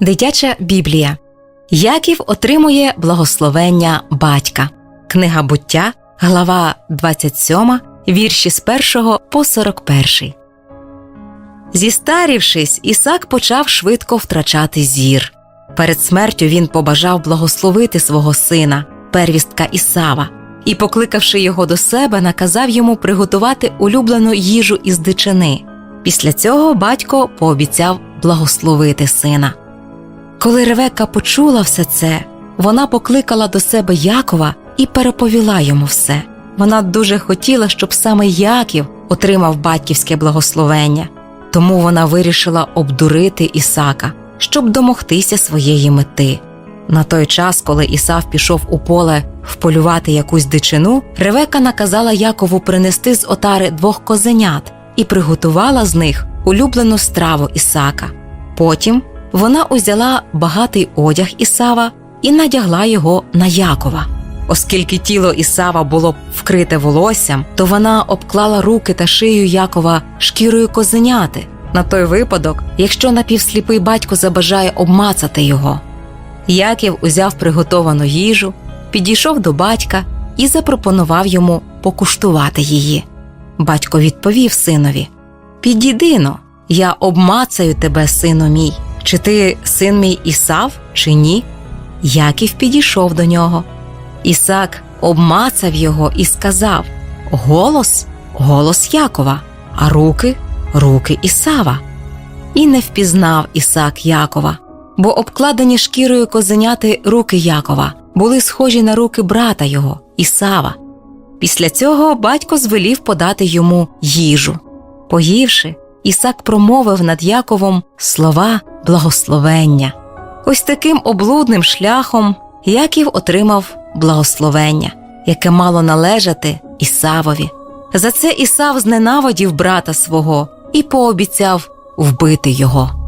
Дитяча Біблія. Яків отримує благословення батька. Книга буття, глава 27, вірші з 1 по 41. Зістарівшись, Ісак почав швидко втрачати зір. Перед смертю він побажав благословити свого сина, первістка Ісава, і, покликавши його до себе, наказав йому приготувати улюблену їжу із дичини. Після цього батько пообіцяв благословити сина. Коли Ревекка почула все це, вона покликала до себе Якова і переповіла йому все. Вона дуже хотіла, щоб саме Яків отримав батьківське благословення, тому вона вирішила обдурити Ісака, щоб домогтися своєї мети. На той час, коли Ісав пішов у поле вполювати якусь дичину, Ревека наказала Якову принести з отари двох козенят і приготувала з них улюблену страву Ісака. Потім вона узяла багатий одяг Ісава і надягла його на Якова. Оскільки тіло Ісава було вкрите волоссям, то вона обклала руки та шию Якова шкірою козеняти на той випадок, якщо напівсліпий батько забажає обмацати його. Яків узяв приготовану їжу, підійшов до батька і запропонував йому покуштувати її. Батько відповів синові: Підійди но, я обмацаю тебе, сину мій. Чи ти син мій Ісав, чи ні? Яків підійшов до нього. Ісак обмацав його і сказав: Голос, голос Якова, а руки руки Ісава. І не впізнав Ісак Якова, бо обкладені шкірою козеняти руки Якова були схожі на руки брата його, Ісава. Після цього батько звелів подати йому їжу. Поївши, Ісак промовив над Яковом слова благословення. Ось таким облудним шляхом Яків отримав благословення, яке мало належати Ісавові. За це Ісав зненавидів брата свого і пообіцяв вбити його.